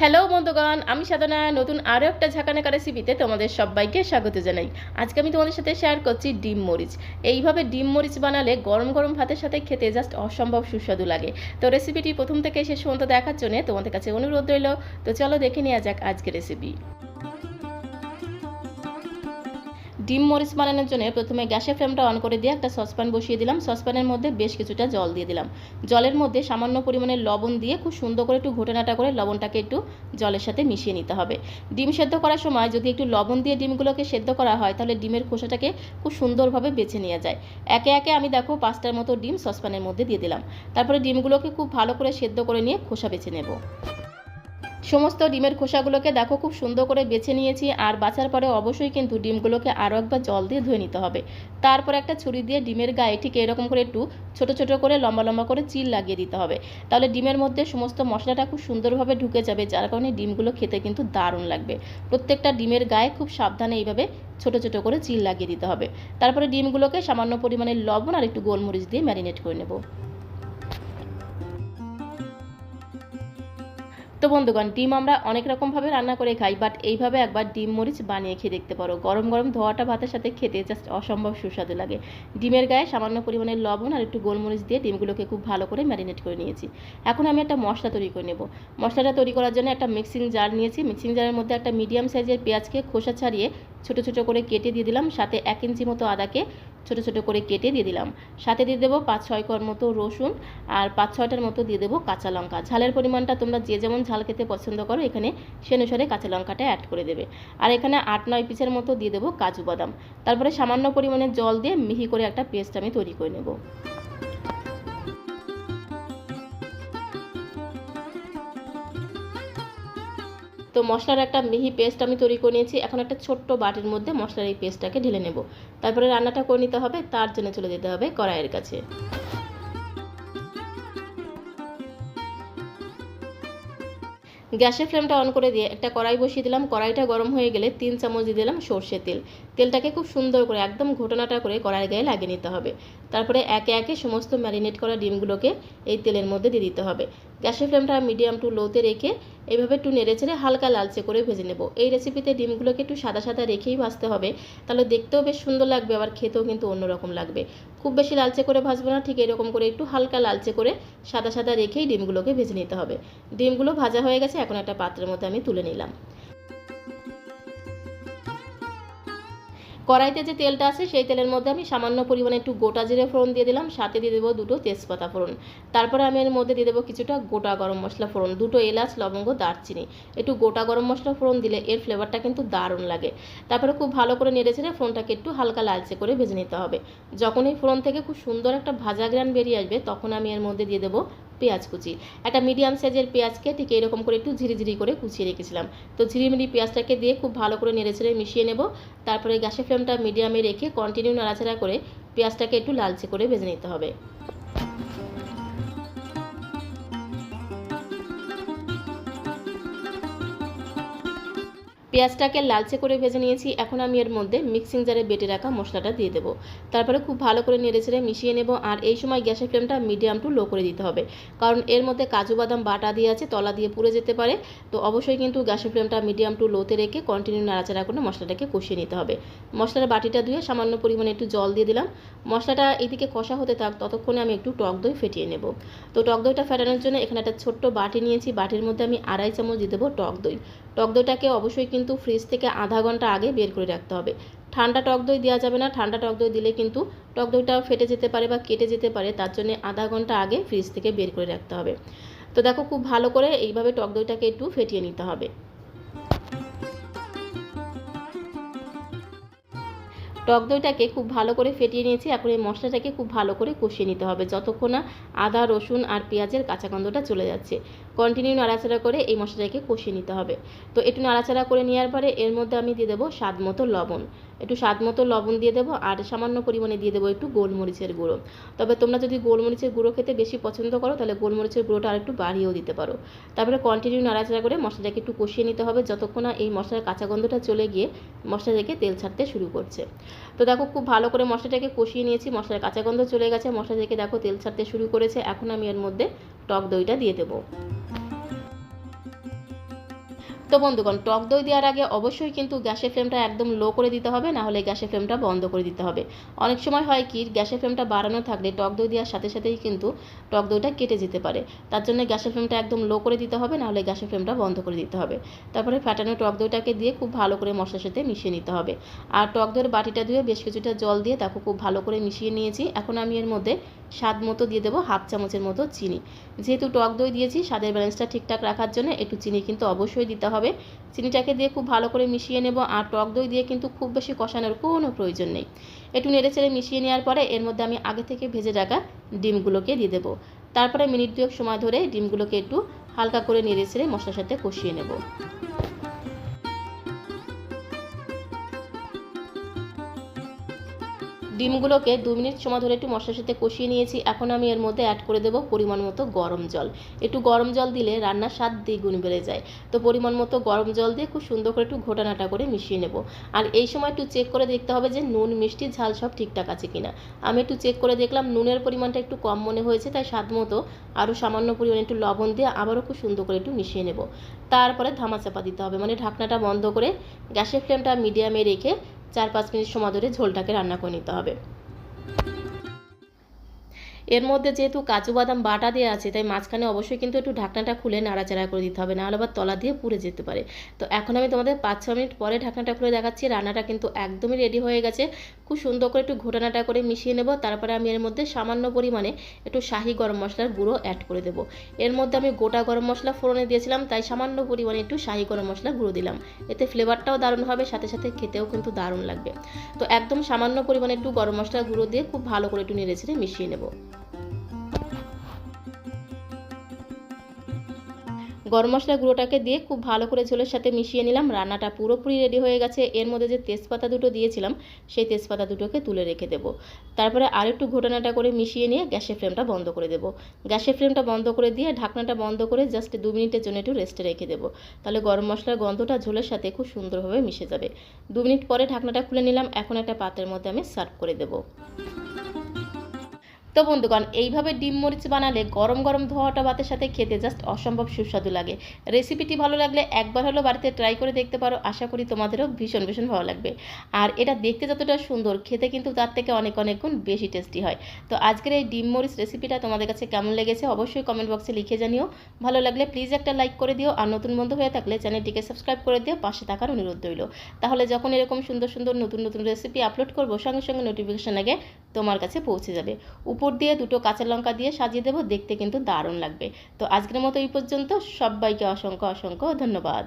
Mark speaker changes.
Speaker 1: Hello বন্ধুগণ, আমি সাধনা। নতুন আরও একটা ঝাঁকানাকা রেসিপিতে তোমাদের সবাইকে স্বাগত জানাই। আজকে আমি তোমাদের সাথে শেয়ার করছি ডিম মরিচ। এইভাবে ডিম মরিচ বানালে গরম গরম ভাতের সাথে খেতে জাস্ট অসম্ভব সুস্বাদু লাগে। তো রেসিপিটি প্রথম থেকে শেষ পর্যন্ত দেখার জন্য তোমাদের কাছে অনুরোধ রইল। তো চলো দেখে নেওয়া যাক আজকে রেসিপি ডিম মরিচ বানানোর জন্য প্রথমে গ্যাসের ফ্লেমটা অন করে দিয়ে একটা সসপ্যান বসিয়ে দিলাম। সসপ্যানের মধ্যে বেশ কিছুটা জল দিয়ে দিলাম। জলের মধ্যে সামান্য পরিমাণে লবণ দিয়ে খুব সুন্দর করে একটু ঘোটানাটা করে লবণটাকে একটু জলের সাথে মিশিয়ে নিতে হবে। ডিম সেদ্ধ করার সময় যদি একটু লবণ দিয়ে ডিমগুলোকে সেদ্ধ করা হয়, তাহলে ডিমের খোসাটাকে খুব সুন্দরভাবে বেছে নেওয়া যায়। একে একে আমি দেখো পাঁচটার মতো ডিম সসপ্যানের মধ্যে দিয়ে দিলাম। তারপরে ডিমগুলোকে খুব ভালো করে সেদ্ধ করে নিয়ে খোসা বেছে নেব। সমস্ত ডিমের খোসাগুলোকে দেখো, খুব সুন্দর করে বেছে নিয়েছি আর বাছার পরে অবশ্যই কিন্তু ডিমগুলোকে আরও একবার জল দিয়ে ধুয়ে নিতে হবে। তারপর একটা ছুরি দিয়ে ডিমের গায়ে ঠিক এরকম করে একটু ছোট ছোট করে লম্বা লম্বা করে চিল লাগিয়ে দিতে হবে। তাহলে ডিমের মধ্যে সমস্ত মশলাটা খুব সুন্দরভাবে ঢুকে যাবে, যার কারণে ডিমগুলো খেতে কিন্তু দারুণ লাগবে। প্রত্যেকটা ডিমের গায়ে খুব সাবধানে এইভাবে ছোট ছোট করে চিল লাগিয়ে দিতে হবে। তারপরে ডিমগুলোকে সামান্য পরিমাণে লবণ আর একটু গোলমরিচ দিয়ে ম্যারিনেট করে নেব। তো বন্ধুগণ, ডিম আমরা অনেক রকমভাবে রান্না করে খাই বাট এইভাবে একবার ডিম মরিচ বানিয়ে খেয়ে দেখতে পারো। গরম গরম ধোয়াটা ভাতের সাথে খেতে জাস্ট অসম্ভব সুস্বাদু লাগে। ডিমের গায়ে সামান্য পরিমাণে লবণ আর একটু গোলমরিচ দিয়ে ডিমগুলোকে খুব ভালো করে ম্যারিনেট করে নিয়েছি। এখন আমি একটা মশলা তৈরি করে নেব। মশলাটা তৈরি করার জন্য একটা মিক্সিং জার নিয়েছি। মিক্সিং জারের মধ্যে একটা মিডিয়াম সাইজের পেঁয়াজকে খোসা ছাড়িয়ে ছোট ছোট করে কেটে দিয়ে দিলাম। সাথে এক ইঞ্চি মতো আদাকে ছোট ছোট করে কেটে দিয়ে দিলাম। সাথে দিয়ে দেবো পাঁচ ছয় কর মতো রসুন আর পাঁচ ছয়টার মতো দিয়ে দেবো কাঁচা লঙ্কা। ঝালের পরিমাণটা তোমরা যে যেমন ঝাল খেতে পছন্দ করো, এখানে সে অনুসারে কাঁচা লঙ্কাটা অ্যাড করে দেবে। আর এখানে আট নয় পিসের মতো দিয়ে দেবো কাজু বাদাম। তারপরে সামান্য পরিমাণে জল দিয়ে মিহি করে একটা পেস্ট আমি তৈরি করে নেব। তো মশলার একটা মিহি পেস্ট আমি তৈরি করে নিয়েছি। এখন একটা ছোট্ট বাটির মধ্যে মশলার এই পেস্টটাকে ঢেলে নেব। তারপরে রান্নাটা করে নিতে হবে, তার জন্য চলে যেতে হবে কড়াইয়ের কাছে। গ্যাসের ফ্লেমটা অন করে দিয়ে একটা কড়াই বসিয়ে দিলাম। কড়াইটা গরম হয়ে গেলে তিন চামচ দিয়ে দিলাম সর্ষে তেল। তেলটাকে খুব সুন্দর করে, একদম ঘটনাটা করে কড়াইয়ের গায়ে লাগিয়ে নিতে হবে। তারপরে একে একে সমস্ত ম্যারিনেট করা ডিমগুলোকে এই তেলের মধ্যে দিয়ে দিতে হবে। গ্যাসের ফ্লেমটা মিডিয়াম টু লোতে রেখে এইভাবে একটু নেড়ে চেড়ে হালকা লালচে করে ভেজে নেব। এই রেসিপিতে ডিমগুলোকে একটু সাদা সাদা রেখেই ভাজতে হবে। তাহলে দেখতেও বেশ সুন্দর লাগবে, আবার খেতেও কিন্তু অন্যরকম লাগবে। খুব বেশি লালচে করে ভাজবো না, ঠিক এরকম করে একটু হালকা লালচে করে সাদা সাদা রেখেই ডিমগুলোকে ভেজে নিতে হবে। ডিমগুলো ভাজা হয়ে গেছে, এখন একটা পাত্রের মধ্যে আমি তুলে নিলাম। কড়াইতে যে তেলটা আছে, সেই তেলের মধ্যে আমি সামান্য পরিমাণে একটু গোটা জিরে ফোড়ন দিয়ে দিলাম, সাথে দিয়ে দেবো দুটো তেজপাতা ফোড়ন। তারপরে আমি এর মধ্যে দিয়ে দেবো কিছুটা গোটা গরম মশলা ফোড়ন, দুটো এলাচ, লবঙ্গ, দারচিনি। একটু গোটা গরম মশলা ফোড়ন দিলে এর ফ্লেভারটা কিন্তু দারুণ লাগে। তারপরে খুব ভালো করে নেড়ে ছেড়ে ফোড়নটাকে একটু হালকা লালচে করে ভেজে নিতে হবে। যখন এই ফোড়ন থেকে খুব সুন্দর একটা ভাজা গ্রান বেরিয়ে আসবে, তখন আমি এর মধ্যে দিয়ে দেবো পেঁয়াজ কুচি। একটা মিডিয়াম সাইজের পেঁয়াজকে ঠিক এরকম করে একটু ঝিরিঝিরি করে কুচিয়ে রেখেছিলাম। তো ঝিরিমিরি পেঁয়াজটাকে দিয়ে খুব ভালো করে নেড়ে ছেড়ে মিশিয়ে নেব। তারপরে গ্যাসের ফ্লেমটা মিডিয়ামে রেখে কন্টিনিউ নাড়াচাড়া করে পেঁয়াজটাকে একটু লালচে করে ভেজে নিতে হবে। পেঁয়াজটাকে লালচে করে ভেজে নিয়েছি। এখন আমি এর মধ্যে মিক্সিং জারে বেটে রাখা মশলাটা দিয়ে দেবো। তারপরে খুব ভালো করে নেড়ে ছেড়ে মিশিয়ে নেব। আর এই সময় গ্যাসের ফ্লেমটা মিডিয়াম টু লো করে দিতে হবে। কারণ এর মধ্যে কাজু বাদাম বাটা দিয়ে আছে, তলা দিয়ে পুড়ে যেতে পারে। তো অবশ্যই কিন্তু গ্যাসের ফ্লেমটা মিডিয়াম টু লোতে রেখে কন্টিনিউ নাড়াচাড়া করে মশলাটাকে কষিয়ে নিতে হবে। মশলার বাটিটা ধুয়ে সামান্য পরিমাণে একটু জল দিয়ে দিলাম। মশলাটা এদিকে কষা হতে থাক, ততক্ষণে আমি একটু টক দই ফেটিয়ে নেব। তো টক দইটা ফেটানোর জন্য এখানে একটা ছোট্ট বাটি নিয়েছি। বাটির মধ্যে আমি আড়াই চামচ দিয়ে দেবো টক দই। টক দইটাকে অবশ্যই কিন্তু ফ্রিজ থেকে আধা ঘণ্টা আগে বের করে রাখতে হবে। ঠান্ডা টক দই দেওয়া যাবে না। ঠান্ডা টক দই দিলে কিন্তু টক দইটা ফেটে যেতে পারে বা কেটে যেতে পারে, তার জন্য আধা ঘণ্টা আগে ফ্রিজ থেকে বের করে রাখতে হবে। তো দেখো, খুব ভালো করে এইভাবে টক দইটাকে একটু ফেটিয়ে নিতে হবে। টক দইটাকে খুব ভালো করে ফেটিয়ে নিয়েছি। এখন এই মশলাটাকে খুব ভালো করে কষিয়ে নিতে হবে, যতক্ষণ না আদা, রসুন আর পেঁয়াজের কাঁচা গন্ধটা চলে যাচ্ছে। কন্টিনিউ নাড়াচাড়া করে এই মশলাটাকে কষিয়ে নিতে হবে। তো একটু নাড়াচাড়া করে নেওয়ার পরে এর মধ্যে আমি দিয়ে দেবো স্বাদ মতো লবণ। একটু স্বাদ মতো লবণ দিয়ে দেবো আর সামান্য পরিমাণে দিয়ে দেবো একটু গোলমরিচের গুঁড়ো। তবে তোমরা যদি গোলমরিচের গুঁড়ো খেতে বেশি পছন্দ করো, তাহলে গোলমরিচের গুঁড়োটা আর একটু বাড়িয়েও দিতে পারো। তারপরে কন্টিনিউ নাড়াচাড়া করে মশলাটাকে একটু কষিয়ে নিতে হবে যতক্ষণ না এই মশলার কাঁচা গন্ধটা চলে গিয়ে মশলা থেকে তেল ছাড়তে শুরু করছে। তো দেখো খুব ভালো করে মশলাটাকে কষিয়ে নিয়েছি, মশলার কাঁচা গন্ধ চলে গেছে, মশলা দেখো তেল ছাড়তে শুরু করেছে। এখন আমি এর মধ্যে টক দইটা দিয়ে দেবো। তো বন্ধুগণ, টক দই দেওয়ার আগে অবশ্যই কিন্তু গ্যাসের ফ্লেমটা একদম লো করে দিতে হবে, না হলে গ্যাসের ফ্লেমটা বন্ধ করে দিতে হবে। অনেক সময় হয় কি, গ্যাসের ফ্লেমটা বাড়ানো থাকলে টক দই দেওয়ার সাথে সাথেই কিন্তু টক দইটা কেটে যেতে পারে। তার জন্য গ্যাসের ফ্লেমটা একদম লো করে দিতে হবে, না হলে গ্যাসের ফ্লেমটা বন্ধ করে দিতে হবে। তারপরে ফাটানো টক দইটাকে দিয়ে খুব ভালো করে মশলার সাথে মিশিয়ে নিতে হবে। আর টক দইয়ের বাটিটা ধুয়ে বেশ কিছুটা জল দিয়ে তাকে খুব ভালো করে মিশিয়ে নিয়েছি। এখন আমি এর মধ্যে স্বাদ মতো দিয়ে দেবো হাফ চামচের মতো চিনি। যেহেতু টক দই দিয়েছি, স্বাদের ব্যালেন্সটা ঠিকঠাক রাখার জন্য একটু চিনি কিন্তু অবশ্যই দিতে হবে। চিনিটাকে দিয়ে খুব ভালো করে মিশিয়ে নেব আর টক দই দিয়ে কিন্তু খুব বেশি কষানোর কোনো প্রয়োজন নেই। একটু নেড়ে চেড়ে মিশিয়ে নেওয়ার পরে এর মধ্যে আমি আগে থেকে ভেজে রাখা ডিমগুলোকে দিয়ে দেবো। তারপরে মিনিট দুয়েক সময় ধরে ডিমগুলোকে একটু হালকা করে নেড়ে চেড়ে মশলার সাথে কষিয়ে নেব। ডিমগুলোকে দু মিনিট সময় ধরে একটু মশলার সাথে কষিয়ে নিয়েছি। এখন আমি এর মধ্যে অ্যাড করে দেবো পরিমাণ মতো গরম জল। একটু গরম জল দিলে রান্নার স্বাদ দ্বিগুণ বেড়ে যায়। তো পরিমাণ মতো গরম জল দিয়ে খুব সুন্দর করে একটু ঘোটানাটা করে মিশিয়ে নেব। আর এই সময় একটু চেক করে দেখতে হবে যে নুন, মিষ্টি, ঝাল সব ঠিকঠাক আছে কিনা। আমি একটু চেক করে দেখলাম নুনের পরিমাণটা একটু কম মনে হয়েছে, তাই স্বাদ মতো আরও সামান্য পরিমাণে একটু লবণ দিয়ে আবারও খুব সুন্দর করে একটু মিশিয়ে নেব। তারপরে ধামা চাপা দিতে হবে মানে ঢাকনাটা বন্ধ করে গ্যাসের ফ্লেমটা মিডিয়ামে রেখে চার পাঁচ মিনিট সময় ধরে ঝোলটাকে রান্না করে নিতে হবে। এর মধ্যে যেহেতু কাজু বাদাম বাটা দেওয়া আছে, তাই মাঝখানে অবশ্যই কিন্তু একটু ঢাকনাটা খুলে নাড়াচাড়া করে দিতে হবে, নাহলে আবার তলা দিয়ে পুড়ে যেতে পারে। তো এখন আমি তোমাদের পাঁচ ছ মিনিট পরে ঢাকনাটা খুলে দেখাচ্ছি, রান্নাটা কিন্তু একদমই রেডি হয়ে গেছে। খুব সুন্দর করে একটু ঘোটানাটা করে মিশিয়ে নেব, তারপরে আমি এর মধ্যে সামান্য পরিমাণে একটু শাহি গরম মশলার গুঁড়ো অ্যাড করে দেবো। এর মধ্যে আমি গোটা গরম মশলা ফোড়নে দিয়েছিলাম, তাই সামান্য পরিমাণে একটু শাহি গরম মশলা গুঁড়ো দিলাম। এতে ফ্লেভারটাও দারুণ হবে, সাথে সাথে খেতেও কিন্তু দারুণ লাগবে। তো একদম সামান্য পরিমাণে একটু গরম মশলা গুঁড়ো দিয়ে খুব ভালো করে একটু নেড়ে ছেড়ে মিশিয়ে নেব। গরম মশলা গুঁড়োটাকে দিয়ে খুব ভালো করে ঝোলের সাথে মিশিয়ে নিলাম। রান্নাটা পুরোপুরি রেডি হয়ে গেছে। এর মধ্যে যে তেজপাতা দুটো দিয়েছিলাম, সেই তেজপাতা দুটোকে তুলে রেখে দেবো। তারপরে আরেকটু ঘটনাটা করে মিশিয়ে নিয়ে গ্যাসের ফ্লেমটা বন্ধ করে দেবো। গ্যাসের ফ্লেমটা বন্ধ করে দিয়ে ঢাকনাটা বন্ধ করে জাস্ট দু মিনিটের জন্য একটু রেস্টে রেখে দেবো। তাহলে গরম মশলার গন্ধটা ঝোলের সাথে খুব সুন্দরভাবে মিশে যাবে। দু মিনিট পরে ঢাকনাটা খুলে নিলাম। এখন একটা পাত্রের মধ্যে আমি সার্ভ করে দেবো। তো বন্ধুগণ, এইভাবে ডিম মরিচ বানালে গরম গরম ধোয়াটা ভাতের সাথে খেতে জাস্ট অসম্ভব সুস্বাদু লাগে। রেসিপিটি ভালো লাগলে একবার হলো বাড়িতে ট্রাই করে দেখতে পারো, আশা করি তোমাদেরও ভীষণ ভীষণ ভালো লাগবে। আর এটা দেখতে যতটা সুন্দর, খেতে কিন্তু তার থেকে অনেক অনেক গুণ বেশি টেস্টি হয়। তো আজকের এই ডিম মরিচ রেসিপিটা তোমাদের কাছে কেমন লেগেছে অবশ্যই কমেন্ট বক্সে লিখে জানিও। ভালো লাগলে প্লিজ একটা লাইক করে দিও, আর নতুন বন্ধু হয়ে থাকলে চ্যানেলটিকে সাবস্ক্রাইব করে দিও, পাশে থাকার অনুরোধ রইল। তাহলে যখন এরকম সুন্দর সুন্দর নতুন নতুন রেসিপি আপলোড করব, সঙ্গে সঙ্গে নোটিফিকেশান আগে তোমার কাছে পৌঁছে যাবে। উপর দিয়ে, দুটো কাঁচা লঙ্কা দিয়ে সাজিয়ে দেবো, দেখতে কিন্তু দারুণ লাগবে। তো আজকের মতো এই পর্যন্ত। সবাইকে অসংখ্য অসংখ্য ধন্যবাদ।